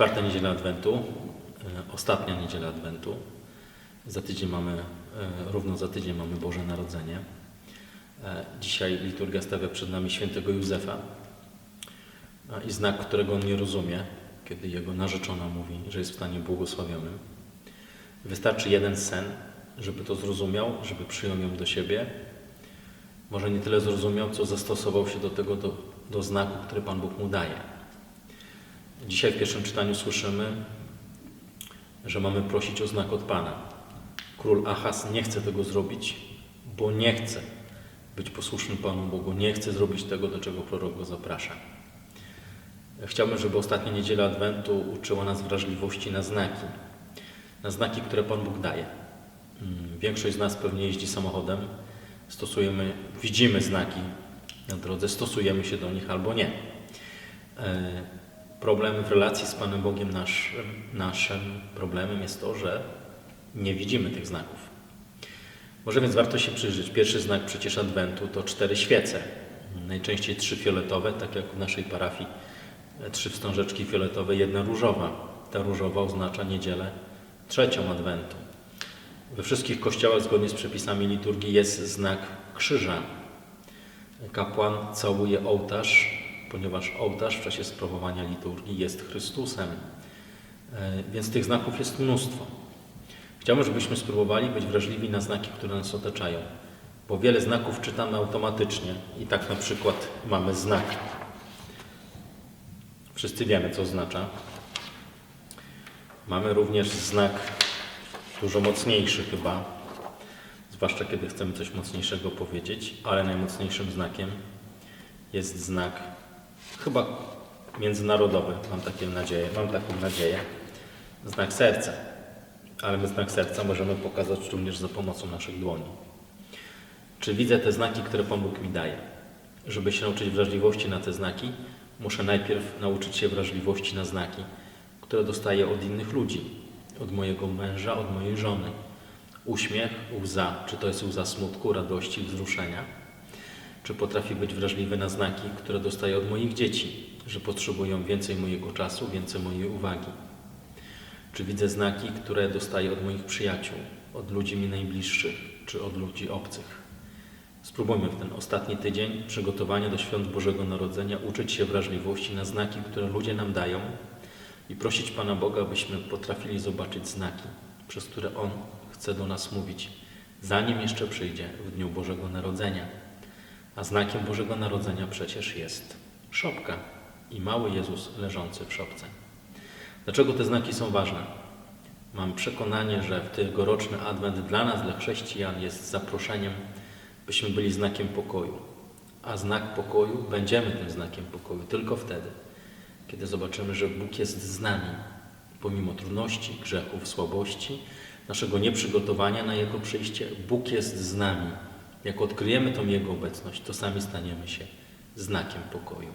Czwarta niedziela Adwentu, e, ostatnia niedziela Adwentu. Za tydzień mamy, e, równo za tydzień mamy Boże Narodzenie. E, Dzisiaj liturgia stawia przed nami świętego Józefa i znak, którego on nie rozumie, kiedy jego narzeczona mówi, że jest w stanie błogosławionym. Wystarczy jeden sen, żeby to zrozumiał, żeby przyjął ją do siebie. Może nie tyle zrozumiał, co zastosował się do tego, do, do znaku, który Pan Bóg mu daje. Dzisiaj w pierwszym czytaniu słyszymy, że mamy prosić o znak od Pana. Król Achaz nie chce tego zrobić, bo nie chce być posłuszny Panu Bogu, nie chce zrobić tego, do czego prorok go zaprasza. Chciałbym, żeby ostatnia niedziela Adwentu uczyła nas wrażliwości na znaki. Na znaki, które Pan Bóg daje. Mm, Większość z nas pewnie jeździ samochodem, stosujemy, widzimy znaki na drodze, stosujemy się do nich albo nie. Problem w relacji z Panem Bogiem naszym, naszym problemem jest to, że nie widzimy tych znaków. Może więc warto się przyjrzeć. Pierwszy znak przecież Adwentu to cztery świece. Najczęściej trzy fioletowe, tak jak w naszej parafii. Trzy wstążeczki fioletowe, jedna różowa. Ta różowa oznacza niedzielę trzecią Adwentu. We wszystkich kościołach zgodnie z przepisami liturgii jest znak krzyża. Kapłan całuje ołtarz, ponieważ ołtarz w czasie sprawowania liturgii jest Chrystusem. E, Więc tych znaków jest mnóstwo. Chciałbym, żebyśmy spróbowali być wrażliwi na znaki, które nas otaczają, bo wiele znaków czytamy automatycznie i tak na przykład mamy znak. Wszyscy wiemy, co oznacza. Mamy również znak dużo mocniejszy chyba, zwłaszcza kiedy chcemy coś mocniejszego powiedzieć, ale najmocniejszym znakiem jest znak chyba międzynarodowy, mam takie nadzieję, mam taką nadzieję, znak serca. Ale my znak serca możemy pokazać również za pomocą naszych dłoni. Czy widzę te znaki, które Pan Bóg mi daje? Żeby się nauczyć wrażliwości na te znaki, muszę najpierw nauczyć się wrażliwości na znaki, które dostaję od innych ludzi, od mojego męża, od mojej żony. Uśmiech, łza, czy to jest łza smutku, radości, wzruszenia? Czy potrafię być wrażliwy na znaki, które dostaję od moich dzieci, że potrzebują więcej mojego czasu, więcej mojej uwagi? Czy widzę znaki, które dostaję od moich przyjaciół, od ludzi mi najbliższych, czy od ludzi obcych? Spróbujmy w ten ostatni tydzień przygotowania do świąt Bożego Narodzenia uczyć się wrażliwości na znaki, które ludzie nam dają i prosić Pana Boga, abyśmy potrafili zobaczyć znaki, przez które On chce do nas mówić, zanim jeszcze przyjdzie w dniu Bożego Narodzenia. A znakiem Bożego Narodzenia przecież jest szopka i mały Jezus leżący w szopce. Dlaczego te znaki są ważne? Mam przekonanie, że w tegoroczny Adwent dla nas, dla chrześcijan, jest zaproszeniem, byśmy byli znakiem pokoju. A znak pokoju, będziemy tym znakiem pokoju tylko wtedy, kiedy zobaczymy, że Bóg jest z nami, pomimo trudności, grzechów, słabości, naszego nieprzygotowania na Jego przyjście. Bóg jest z nami. Jak odkryjemy tą Jego obecność, to sami staniemy się znakiem pokoju.